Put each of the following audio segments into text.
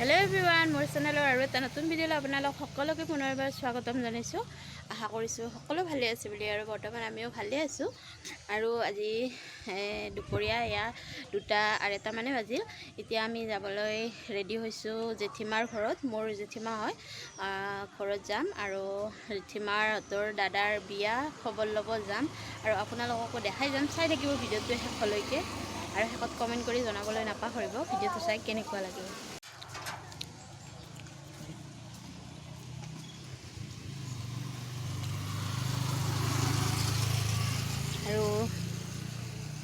Hello' everyone মোৰ চেনেলৰ আৰু এটা নতুন ভিডিঅ'লৈ আপোনালোক সকলোকে পুনৰবাৰ স্বাগতম জনাইছোঁ। আশা কৰিছোঁ সকলো ভালে আছে বুলি আৰু বৰ্তমান আমিও ভালে আছোঁ। আৰু আজি দুপৰীয়া এয়া দুটা আঢ়ৈটা মানে বাজিল এতিয়া আমি যাবলৈ ৰেডি হৈছোঁ জেঠীমাৰ ঘৰত। মোৰ জেঠীমা হয়। ঘৰত যাম আৰু জেঠীমাৰ হাতৰ দাদাৰ বিয়া খবৰ ল'ব যাম। আৰু আপোনালোককো দেখাই যাম। চাই থাকিব ভিডিঅ'টো শেষলৈকে। আৰু শেষত কমেণ্ট কৰি জনাবলৈ নাপাহৰিব। ভিডিঅ'টো চাই কেনেকুৱা লাগিব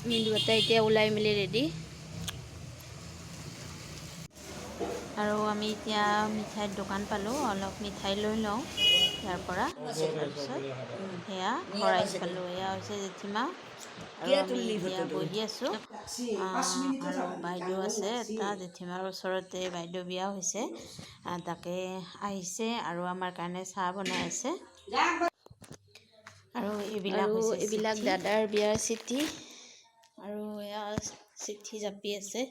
মিন্দুহঁতে এতিয়া ওলাই মেলি ৰেডি আৰু আমি এতিয়া মিঠাইৰ দোকান পালোঁ অলপ মিঠাই লৈ লওঁ ইয়াৰ পৰা। তাৰপিছত সেয়া শৰাই পালোঁ এয়া হৈছে জেঠীমা। আৰু আমি এতিয়া বহি আছোঁ। আৰু বাইদেউ আছে এটা জেঠীমাৰ ওচৰতে বাইদেউ বিয়া হৈছে। তাকে আহিছে আৰু আমাৰ কাৰণে চাহ বনাই আছে। আৰু এইবিলাক এইবিলাক দাদাৰ বিয়াৰ চিঠি। আৰু এয়া চিঠি জাপি আছে।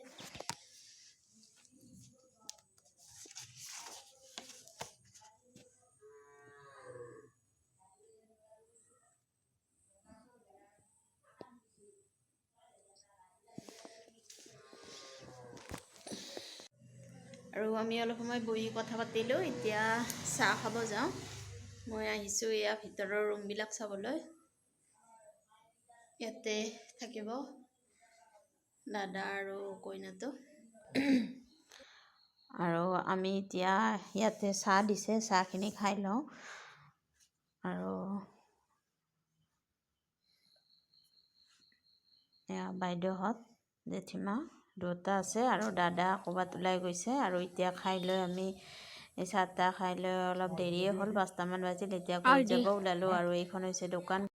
আৰু আমি অলপ সময় বহি কথা পাতিলোঁ, এতিয়া চাহ খাব যাওঁ। মই আহিছোঁ এয়া ভিতৰৰ ৰুমবিলাক চাবলৈ। ইয়াতে থাকিব। দাদা আৰু কইনাটো। আৰু আমি এতিয়া ইয়াতে চাহ দিছে চাহখিনি খাই লওঁ। আৰু বাইদেউহঁত জেঠীমা দুটা আছে আৰু দাদা ক'ৰবাত ওলাই গৈছে আৰু এতিয়া খাই লৈ আমি চাহ তাহ খাই লৈ অলপ দেৰিয়ে হ'ল পাঁচটামান বাজিল এতিয়া ওলালোঁ আৰু এইখন হৈছে দোকান।